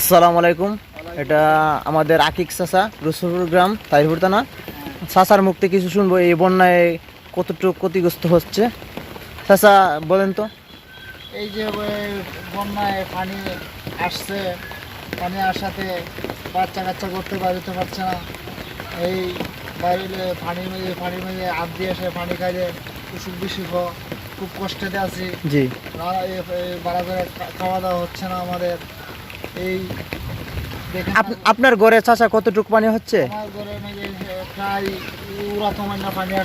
আসসালামু আলাইকুম। এটা আমাদের আকিক চাষা রসুলপুর গ্রাম তাইরপুর থানা। চাষার মুক্তি কিছু শুনব এই বন্যায় কতটুকু ক্ষতিগ্রস্ত হচ্ছে? চাষা বলেন তো। এই যে বন্যায় পানি আসছে পানি আসাতে বাচ্চা কাচ্চা করতে বাড়িতে পারছে না। এই বাইরে পানির মধ্যে পানির মধ্যে আপ দিয়ে এসে পানি খাইলে অসুখ বিসুখ। খুব কষ্টেতে আছি। জি। বাড়া করে খাওয়া দাওয়া হচ্ছে না আমাদের। এই আপ- আপনার ঘরে চাষা কতটুকু পানি হচ্ছে?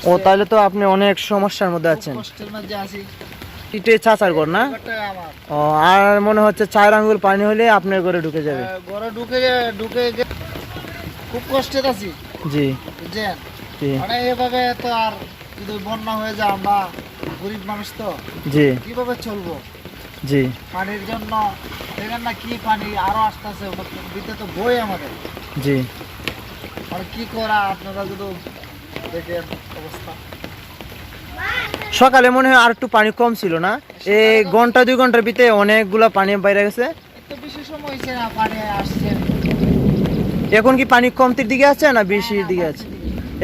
ও তাহলে তো আপনি অনেক সমস্যার মধ্যে আছেন। এটাই ঘর না? ও আর মনে হচ্ছে চার আঙ্গুল পানি হলে আপনার ঘরে ঢুকে যাবে। ঘরে ঢুকে ঢুকে খুব কষ্টে আছি। জি। জি। মানে এভাবে তো আর যদি বন্যা হয়ে যায় আমরা গরিব মানুষ তো জি। কীভাবে চলবো? জি। পানির জন্য দেখেন না কি পানি? আরও আসতেছে দিতে তো বই আমাদের। জি। মানে কি করা আপনারা যদি দেখেন অবস্থা। সকালে মনে হয় আর একটু পানি কম ছিল না? এই ঘণ্টা দুই ঘণ্টার ভিতরে অনেকগুলো পানি বাইরে গেছে। এখন কি পানি কমতির দিকে আছে না বেশির দিকে আছে?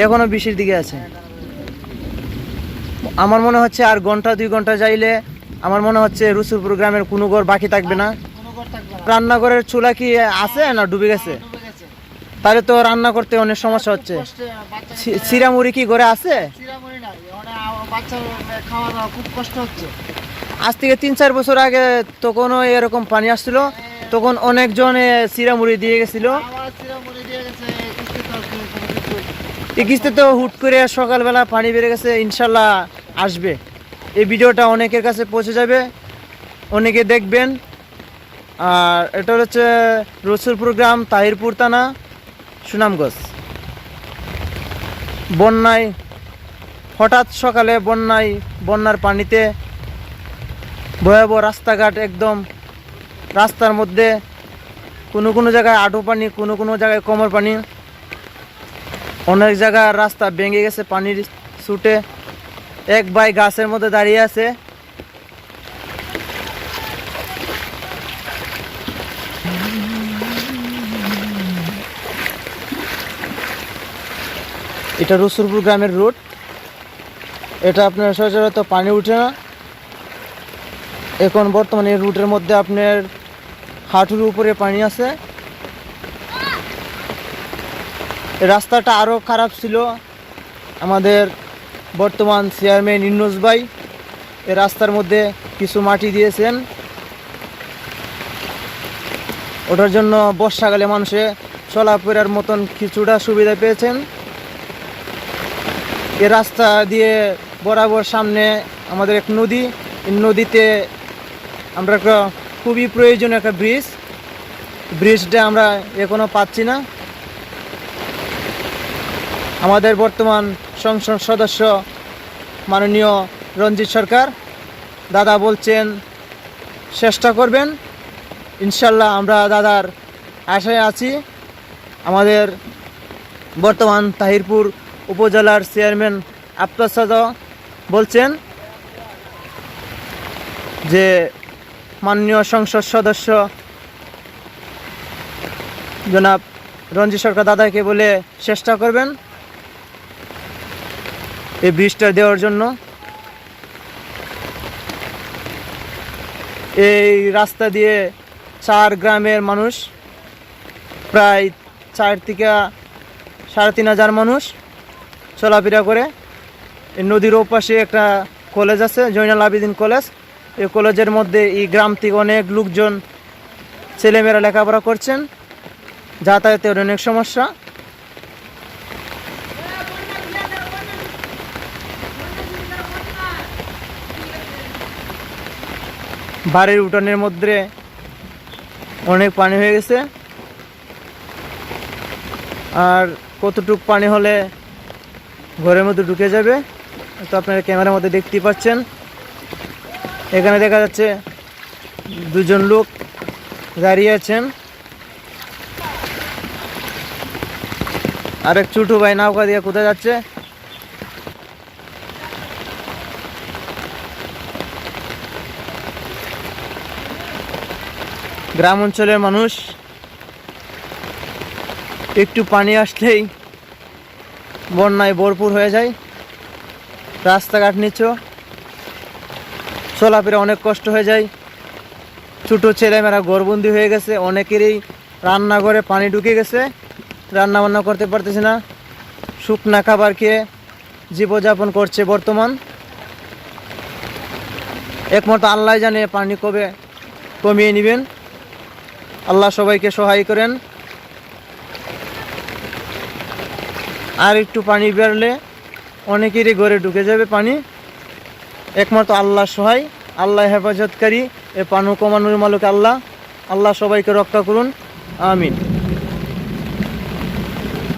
এখনও বেশির দিকে আছে। আমার মনে হচ্ছে আর ঘণ্টা দুই ঘণ্টা যাইলে আমার মনে হচ্ছে রসুলপুর গ্রামের কোনো ঘর বাকি থাকবে না। রান্নাঘরের চুলা কি আছে না ডুবে গেছে? তাহলে তো রান্না করতে অনেক সমস্যা হচ্ছে। চিরামুড়ি কি ঘরে আছে? মানে আজ থেকে তিন চার বছর আগে তখনও এরকম পানি আসছিল। তখন অনেকজন এ, চিরামুড়ি দিয়ে গেছিল কিস্তি কিস্তিতে তো হুট করে সকালবেলা পানি বেড়ে গেছে ইনশাল্লাহ আসবে। এই ভিডিওটা অনেকের কাছে পৌঁছে যাবে। অনেকে দেখবেন। আর এটা হচ্ছে রসুলপুর গ্রাম তাহিরপুর থানা, সুনামগঞ্জ। বন্যায়, হঠাৎ সকালে বন্যায়, বন্যার পানিতে ভয়াবহ রাস্তাঘাট একদম রাস্তার মধ্যে। কোনো কোনো জায়গায় আঁটু পানি, কোনো কোনো জায়গায় কোমর পানি। অনেক জায়গার রাস্তা ভেঙে গেছে পানির ছুটে। এক ভাই গাছের মধ্যে দাঁড়িয়ে আছে। এটা রসুলপুর গ্রামের রুট এটা আপনার সচরাচর পানি উঠে না। এখন বর্তমানে এই রুটের মধ্যে আপনার হাঁটুর উপরে পানি আছে। রাস্তাটা আরও খারাপ ছিল। আমাদের বর্তমান চেয়ারম্যান ইন্নুস ভাই এই রাস্তার মধ্যে কিছু মাটি দিয়েছেন। ওটার জন্য বর্ষাকালে মানুষে চলাফেরার মতন কিছুটা সুবিধা পেয়েছেন। এ রাস্তা দিয়ে বরাবর সামনে আমাদের এক নদী। নদীতে আমরা একটা খুবই প্রয়োজনীয় একটা ব্রিজ ব্রিজটা আমরা এখনও পাচ্ছি না। আমাদের বর্তমান সংসদ সদস্য মাননীয় রঞ্জিত সরকার। দাদা বলছেন, চেষ্টা করবেন। ইনশাল্লাহ আমরা দাদার আশায় আছি। আমাদের বর্তমান তাহিরপুর উপজেলার চেয়ারম্যান আফতার সাদা বলছেন যে মাননীয় সংসদ সদস্য জনাব রঞ্জিত সরকার দাদাকে বলে চেষ্টা করবেন এই ব্রিজটা দেওয়ার জন্য। এই রাস্তা দিয়ে চার গ্রামের মানুষ, প্রায় চার থেকে সাড়ে তিন হাজার মানুষ চলাফেরা করে। এই নদীর ওপাশে একটা কলেজ আছে জৈনাল আবিদিন কলেজ এই কলেজের মধ্যে এই গ্রাম থেকে অনেক লোকজন ছেলেমেয়েরা লেখাপড়া করছেন। যাতায়াতের অনেক সমস্যা। বাড়ির উঠানের মধ্যে অনেক পানি হয়ে গেছে। আর কতটুক পানি হলে ঘরের মধ্যে ঢুকে যাবে। তো আপনারা ক্যামেরার মধ্যে দেখতেই পাচ্ছেন। এখানে দেখা যাচ্ছে দুজন লোক দাঁড়িয়ে আছেন। আরেক ছোটো ভাই নৌকা দিয়ে কোথায় যাচ্ছে? গ্রাম অঞ্চলের মানুষ একটু পানি আসলেই বন্যায় ভরপুর হয়ে যায়। রাস্তাঘাট নিচ্ছ চলাফেরা অনেক কষ্ট হয়ে যায়। ছোটো ছেলেমেয়েরা গরবন্দি হয়ে গেছে। অনেকেরই রান্নাঘরে পানি ঢুকে গেছে। রান্না বান্না করতে পারতেছে না। শুকনা খাবার খেয়ে জীবনযাপন করছে বর্তমান। একমাত্র আল্লাহ জানে পানি কবে কমিয়ে নেবেন। আল্লাহ সবাইকে সহায় করেন। আর একটু পানি বেরলে অনেকেরই ঘরে ঢুকে যাবে পানি। একমাত্র আল্লাহ সহায়, আল্লাহ হেফাজতকারী, এ পানু কমানুর মালিক আল্লাহ। আল্লাহ সবাইকে রক্ষা করুন। আমিন।